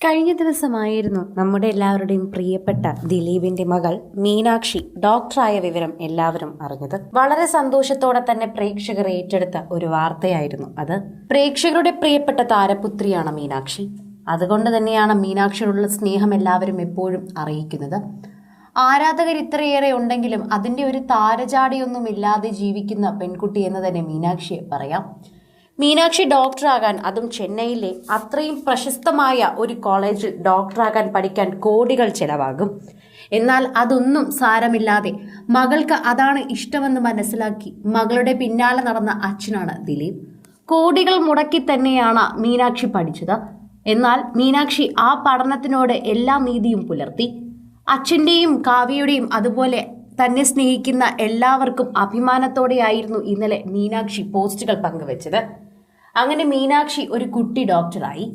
കഴിഞ്ഞ ദിവസമായിരുന്നു നമ്മുടെ എല്ലാവരുടെയും പ്രിയപ്പെട്ട ദിലീപിന്റെ മകൾ മീനാക്ഷി ഡോക്ടറായ വിവരം എല്ലാവരും അറിഞ്ഞത്. വളരെ സന്തോഷത്തോടെ തന്നെ പ്രേക്ഷകർ ഏറ്റെടുത്ത ഒരു വാർത്തയായിരുന്നു അത്. പ്രേക്ഷകരുടെ പ്രിയപ്പെട്ട താരപുത്രിയാണ് മീനാക്ഷി. അതുകൊണ്ട് തന്നെയാണ് മീനാക്ഷിയോടുള്ള സ്നേഹം എല്ലാവരും എപ്പോഴും അറിയിക്കുന്നത്. ആരാധകർ ഇത്രയേറെ ഉണ്ടെങ്കിലും അതിന്റെ ഒരു താരജാടിയൊന്നും ഇല്ലാതെ ജീവിക്കുന്ന പെൺകുട്ടി എന്ന് തന്നെ മീനാക്ഷിയെ പറയാം. മീനാക്ഷി ഡോക്ടറാകാൻ അതും ചെന്നൈയിലെ അത്രയും പ്രശസ്തമായ ഒരു കോളേജിൽ ഡോക്ടറാകാൻ പഠിക്കാൻ കോടികൾ ചെലവാകും. എന്നാൽ അതൊന്നും സാരമില്ലാതെ മകൾക്ക് അതാണ് ഇഷ്ടമെന്ന് മനസ്സിലാക്കി മകളുടെ പിന്നാലെ നടന്ന അച്ഛനാണ് ദിലീപ്. കോടികൾ മുടക്കി തന്നെയാണ് മീനാക്ഷി പഠിച്ചത്. എന്നാൽ മീനാക്ഷി ആ പഠനത്തിനോട് എല്ലാ നീതിയും പുലർത്തി. അച്ഛന്റെയും കാവ്യയുടെയും അതുപോലെ തന്നെ സ്നേഹിക്കുന്ന എല്ലാവർക്കും അഭിമാനത്തോടെയായിരുന്നു ഇന്നലെ മീനാക്ഷി പോസ്റ്റുകൾ പങ്കുവച്ചത്. അങ്ങനെ മീനാക്ഷി ഒരു കുട്ടി ഡോക്ടറായി.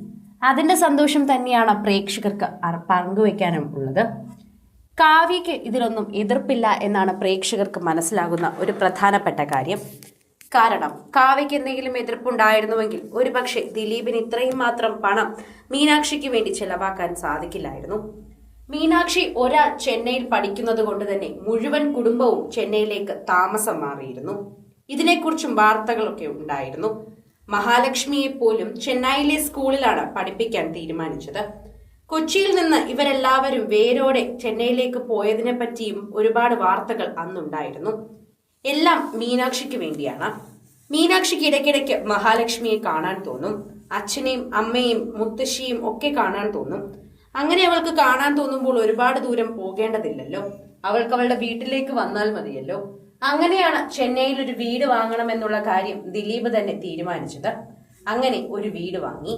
അതിന്റെ സന്തോഷം തന്നെയാണ് പ്രേക്ഷകർക്ക് പങ്കുവെക്കാനും ഉള്ളത്. കാവ്യയ്ക്ക് ഇതിലൊന്നും എതിർപ്പില്ല എന്നാണ് പ്രേക്ഷകർക്ക് മനസ്സിലാകുന്ന ഒരു പ്രധാനപ്പെട്ട കാര്യം. കാരണം കാവ്യയ്ക്ക് എന്തെങ്കിലും എതിർപ്പുണ്ടായിരുന്നുവെങ്കിൽ ഒരുപക്ഷെ ദിലീപിന് ഇത്രയും മാത്രം പണം മീനാക്ഷിക്ക് വേണ്ടി ചെലവാക്കാൻ സാധിക്കില്ലായിരുന്നു. മീനാക്ഷി ഒരാൾ ചെന്നൈയിൽ പഠിക്കുന്നത് കൊണ്ട് തന്നെ മുഴുവൻ കുടുംബവും ചെന്നൈയിലേക്ക് താമസം മാറിയിരുന്നു. ഇതിനെക്കുറിച്ചും വാർത്തകളൊക്കെ ഉണ്ടായിരുന്നു. മഹാലക്ഷ്മിയെ പോലും ചെന്നൈയിലെ സ്കൂളിലാണ് പഠിപ്പിക്കാൻ തീരുമാനിച്ചത്. കൊച്ചിയിൽ നിന്ന് ഇവരെല്ലാവരും വേരോടെ ചെന്നൈയിലേക്ക് പോയതിനെ പറ്റിയും ഒരുപാട് വാർത്തകൾ അന്നുണ്ടായിരുന്നു. എല്ലാം മീനാക്ഷിക്ക് വേണ്ടിയാണ്. മീനാക്ഷിക്ക് ഇടയ്ക്കിടയ്ക്ക് മഹാലക്ഷ്മിയെ കാണാൻ തോന്നും. അച്ഛനെയും അമ്മയും മുത്തശ്ശിയും ഒക്കെ കാണാൻ തോന്നും. അങ്ങനെ അവൾക്ക് കാണാൻ തോന്നുമ്പോൾ ഒരുപാട് ദൂരം പോകേണ്ടതില്ലല്ലോ. അവൾക്ക് അവളുടെ വീട്ടിലേക്ക് വന്നാൽ മതിയല്ലോ. അങ്ങനെയാണ് ചെന്നൈയിൽ ഒരു വീട് വാങ്ങണമെന്നുള്ള കാര്യം ദിലീപ് തന്നെ തീരുമാനിച്ചത്. അങ്ങനെ ഒരു വീട് വാങ്ങി.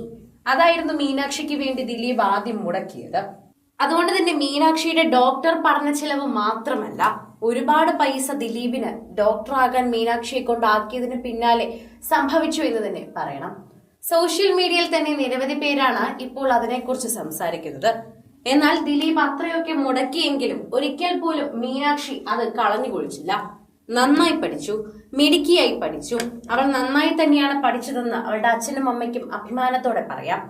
അതായിരുന്നു മീനാക്ഷിക്ക് വേണ്ടി ദിലീപ് ആദ്യം മുടക്കിയത്. അതുകൊണ്ട് തന്നെ മീനാക്ഷിയുടെ ഡോക്ടർ പറഞ്ഞ ചിലവ് മാത്രമല്ല ഒരുപാട് പൈസ ദിലീപിന് ഡോക്ടറാകാൻ മീനാക്ഷിയെ കൊണ്ടാക്കിയതിന് പിന്നാലെ സംഭവിച്ചു എന്ന് തന്നെ പറയണം. സോഷ്യൽ മീഡിയയിൽ തന്നെ നിരവധി പേരാണ് ഇപ്പോൾ അതിനെക്കുറിച്ച് സംസാരിക്കുന്നത്. എന്നാൽ ദിലീപ് അത്രയൊക്കെ മുടക്കിയെങ്കിലും ഒരിക്കൽ പോലും മീനാക്ഷി അത് കളഞ്ഞു കുളിച്ചില്ല നന്നായി പഠിച്ചു മിടുക്കിയായി പഠിച്ചു. അവൾ നന്നായി തന്നെയാണ് പഠിച്ചതെന്ന് അവളുടെ അച്ഛനും അമ്മയ്ക്കും അഭിമാനത്തോടെ പറയാം.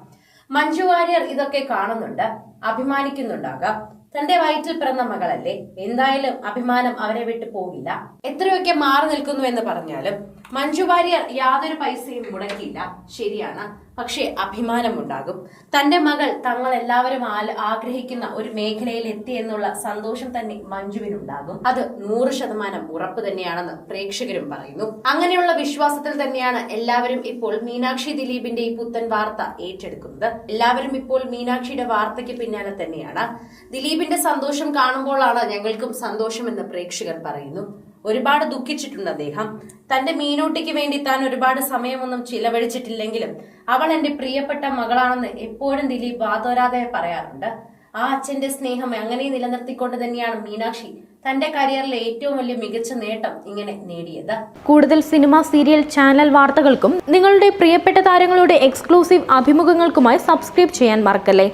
മഞ്ജു വാര്യർ ഇതൊക്കെ കാണുന്നുണ്ട് അഭിമാനിക്കുന്നുണ്ടാകാം. തന്റെ വയറ്റിൽ പിറന്ന മകളല്ലേ എന്തായാലും അഭിമാനം അവരെ വിട്ടു പോകില്ല. എത്രയൊക്കെ മാറി നിൽക്കുന്നു എന്ന് പറഞ്ഞാലും മഞ്ജു വാര്യർ യാതൊരു പൈസയും മുടക്കിയില്ല. ശരിയാണ്. പക്ഷേ അഭിമാനമുണ്ടാകും. തന്റെ മകൾ തങ്ങൾ എല്ലാവരും ആഗ്രഹിക്കുന്ന ഒരു മേഖലയിൽ എത്തി എന്നുള്ള സന്തോഷം തന്നെ മഞ്ജുവിനുണ്ടാകും. അത് നൂറ് ശതമാനം ഉറപ്പ് തന്നെയാണെന്ന് പ്രേക്ഷകരും പറയുന്നു. അങ്ങനെയുള്ള വിശ്വാസത്തിൽ തന്നെയാണ് എല്ലാവരും ഇപ്പോൾ മീനാക്ഷി ദിലീപിന്റെ ഈ പുത്തൻ വാർത്ത ഏറ്റെടുക്കുന്നത്. എല്ലാവരും ഇപ്പോൾ മീനാക്ഷിയുടെ വാർത്തയ്ക്ക് പിന്നാലെ തന്നെയാണ്. ദിലീപിന്റെ സന്തോഷം കാണുമ്പോഴാണ് ഞങ്ങൾക്കും സന്തോഷമെന്ന് പ്രേക്ഷകർ പറയുന്നു. ഒരുപാട് ദുഃഖിച്ചിട്ടുണ്ട് അദ്ദേഹം. തന്റെ മീനൂട്ടിക്ക് വേണ്ടി താൻ ഒരുപാട് സമയമൊന്നും ചിലവഴിച്ചിട്ടില്ലെങ്കിലും അവൾ എന്റെ പ്രിയപ്പെട്ട മകളാണെന്ന് എപ്പോഴും ദിലീപ് വാതോരാതെ പറയാറുണ്ട്. ആ അച്ഛന്റെ സ്നേഹം അങ്ങനെ നിലനിർത്തിക്കൊണ്ട് തന്നെയാണ് മീനാക്ഷി തന്റെ കരിയറിലെ ഏറ്റവും വലിയ മികച്ച നേട്ടം ഇങ്ങനെ നേടിയത്. കൂടുതൽ സിനിമ സീരിയൽ ചാനൽ വാർത്തകൾക്കും നിങ്ങളുടെ പ്രിയപ്പെട്ട താരങ്ങളുടെ എക്സ്ക്ലൂസീവ് അഭിമുഖങ്ങൾക്കുമായി സബ്സ്ക്രൈബ് ചെയ്യാൻ മറക്കല്ലേ?